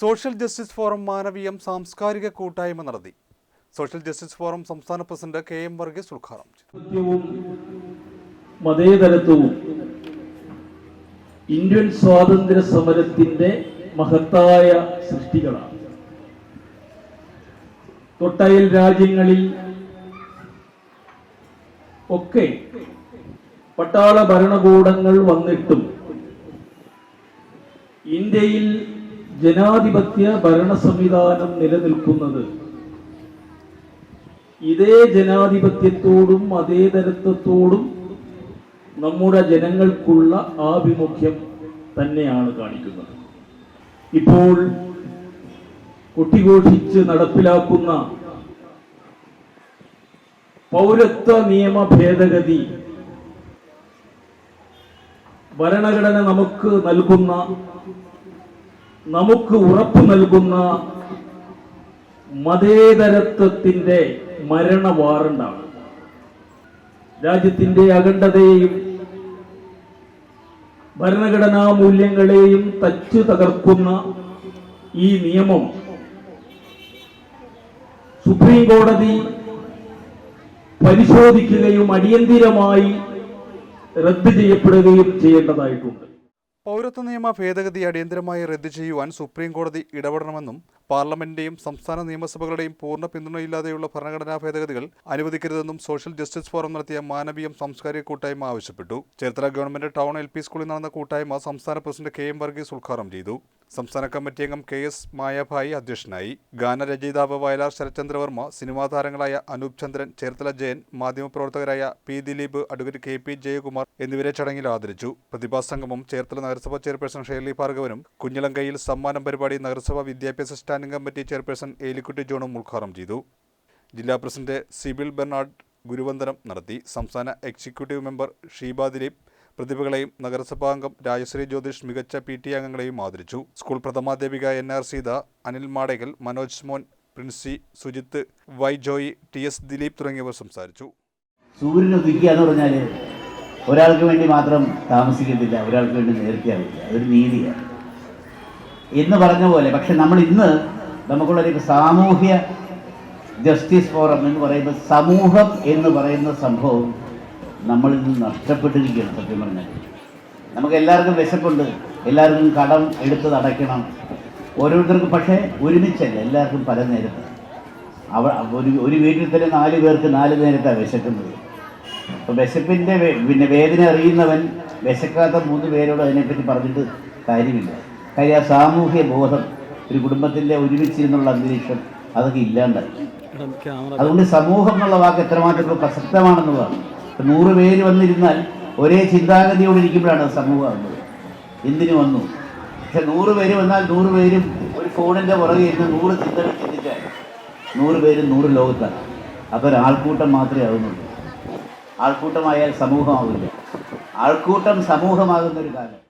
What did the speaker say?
Social justice forum Manaveeyam സാംസ്കാരിക കൂട്ടായ്മ നടത്തി. സോഷ്യൽ ജസ്റ്റിസ് ഫോറം സംസ്ഥാന പ്രസിഡന്റ് കെ എം വർഗീസ് ഉദ്ഘാടനം ചെയ്തു. മതേതരത്വവും ഇന്ത്യൻ സ്വാതന്ത്ര്യ സമരത്തിന്റെ മഹത്തായ സൃഷ്ടികളാണ്. തൊട്ടയൽ രാജ്യങ്ങളിൽ ഒക്കെ പട്ടാള ഭരണകൂടങ്ങൾ വന്നിട്ടും ഇന്ത്യയിൽ ജനാധിപത്യ ഭരണ സംവിധാനം നിലനിൽക്കുന്നത്. ഇതേ ജനാധിപത്യത്തോടും അതേ തരത്വത്തോടും നമ്മുടെ ജനങ്ങൾക്കുള്ള ആഭിമുഖ്യം തന്നെയാണ് കാണിക്കുന്നത്. ഇപ്പോൾ കൊട്ടിഘോഷിച്ച് നടപ്പിലാക്കുന്ന പൗരത്വ നിയമ ഭേദഗതി ഭരണഘടന നമുക്ക് നൽകുന്ന നമുക്ക് ഉറപ്പ് നൽകുന്ന മതേതരത്വത്തിന്റെ മരണ വാറണ്ടാണ്. രാജ്യത്തിന്റെ അഖണ്ഡതയെയും ഭരണഘടനാ മൂല്യങ്ങളെയും തച്ചു തകർക്കുന്ന ഈ നിയമം സുപ്രീം കോടതി പരിശോധിക്കുകയും അടിയന്തിരമായി റദ്ദ് ചെയ്യപ്പെടുകയും ചെയ്യേണ്ടതായിട്ടുണ്ട്. പൗരത്വ നിയമ ഭേദഗതി അടിയന്തരമായി റദ്ദു ചെയ്യുവാൻ സുപ്രീം കോടതി ഇടപെടണമെന്നും പാർലമെന്റിന്റെയും സംസ്ഥാന നിയമസഭകളുടെയും പൂർണ പിന്തുണയില്ലാതെയുള്ള ഭരണഘടനാ ഭേദഗതികൾ അനുവദിക്കരുതെന്നും സോഷ്യൽ ജസ്റ്റിസ് ഫോറം നടത്തിയ മാനവീയം സാംസ്കാരിക കൂട്ടായ്മ ആവശ്യപ്പെട്ടു. ചേർത്തല ഗവൺമെന്റ് ടൗൺ എൽ സ്കൂളിൽ നടന്ന കൂട്ടായ്മ സംസ്ഥാന പ്രസിഡന്റ് കെ എം വർഗീസ് ഉദ്ഘാടനം ചെയ്തു. സംസ്ഥാന കമ്മിറ്റി അംഗം കെ എസ് മായാഭായി അധ്യക്ഷനായി. ഗാനരചയിതാവ് വയലാർ ശരത്ചന്ദ്രവർമ്മ സിനിമാ താരങ്ങളായ Anoop Chandran Cherthala Jayan മാധ്യമപ്രവർത്തകരായ P Dileep advocate K P Jayakumar എന്നിവരെ ചടങ്ങിൽ ആദരിച്ചു. പ്രതിഭാ സംഗമം ചേർത്തല നഗരസഭാ ചെയർപേഴ്സൺ ഷേർലി ഭാർഗവനും കുഞ്ഞിലങ്കയിൽ സമ്മാനം പരിപാടി നഗരസഭാ വിദ്യാഭ്യാസ സ്റ്റാൻഡിംഗ് കമ്മിറ്റി ചെയർപേഴ്സൺ ഏലിക്കുട്ടി ജോണും ഉദ്ഘാടനം ചെയ്തു. ജില്ലാ പ്രസിഡന്റ് സിബിൾ ബെർണാഡ് ഗുരുവന്ദനം നടത്തി. സംസ്ഥാന എക്സിക്യൂട്ടീവ് മെമ്പർ ഷീബ ദിലീപ് പ്രതിഭകളെയും നഗരസഭാംഗം രാജശ്രീ ജ്യോതിഷ് മികച്ച പി ടി അംഗങ്ങളെയും ആദരിച്ചു. School പ്രഥമാധ്യാപിക N R Seetha Anil Madekal Manoj Mon Princy Sujith Y Joy T S Dileep തുടങ്ങിയവർ സംസാരിച്ചു. സൂര്യൻ ഉദിക്കുക എന്ന് പറഞ്ഞാൽ ഒരാൾക്ക് വേണ്ടി മാത്രം താമസിക്കത്തില്ല ഒരാൾക്ക് വേണ്ടി നേരത്തെയാവില്ല അതൊരു നീതിയാണ്. എന്ന് പറഞ്ഞ പോലെ പക്ഷെ നമ്മൾ ഇന്ന് നമുക്കുള്ളൊരു സാമൂഹ്യ ജസ്റ്റിസ് ഫോറം എന്ന് പറയുന്ന സമൂഹം എന്ന് പറയുന്ന സംഭവം നമ്മളിൽ നിന്ന് നഷ്ടപ്പെട്ടിരിക്കുകയാണ് സത്യം പറഞ്ഞാൽ. നമുക്ക് എല്ലാവർക്കും വിശപ്പുണ്ട്. എല്ലാവർക്കും കടം എടുത്ത് അടയ്ക്കണം. ഓരോരുത്തർക്കും പക്ഷേ ഒരുമിച്ചല്ല എല്ലാവർക്കും പല നേരത്ത്. അവ ഒരു ഒരു വീട്ടിൽ തന്നെ നാല് പേർക്ക് നാല് നേരത്താണ് വിശക്കുന്നത്. അപ്പോൾ വിശപ്പിന്റെ പിന്നെ വേദന അറിയുന്നവൻ വിശക്കാത്ത മൂന്ന് പേരോട് അതിനെപ്പറ്റി പറഞ്ഞിട്ട് കാര്യമില്ല. കാര്യം ആ സാമൂഹ്യ ബോധം ഒരു കുടുംബത്തിന്റെ ഒരുമിച്ചിരുന്നുള്ള അന്തരീക്ഷം അതൊക്കെ ഇല്ലാണ്ടായി. അതുകൊണ്ട് സമൂഹം എന്നുള്ള വാക്ക് എത്രമാത്രം പ്രസക്തമാണെന്നുള്ളതാണ്. നൂറ് പേര് വന്നിരുന്നാൽ ഒരേ ചിന്താഗതിയോടെ ഇരിക്കുമ്പോഴാണ് സമൂഹം സമൂഹമാകുന്നത് എന്തിനു വന്നു? പക്ഷെ നൂറ് പേര് വന്നാൽ നൂറ് പേരും ഒരു ഫോണിന്റെ പുറകെ ഇരുന്ന് നൂറ് ചിന്തകൾ ചിന്തിച്ചാൽ നൂറ് പേരും നൂറ് ലോകത്താണ്. അപ്പോൾ ഒരാൾക്കൂട്ടം മാത്രമേ ആകുന്നുള്ളൂ ആൾക്കൂട്ടമായാൽ സമൂഹമാവില്ല. ആൾക്കൂട്ടം സമൂഹമാകുന്ന ഒരു കാലം.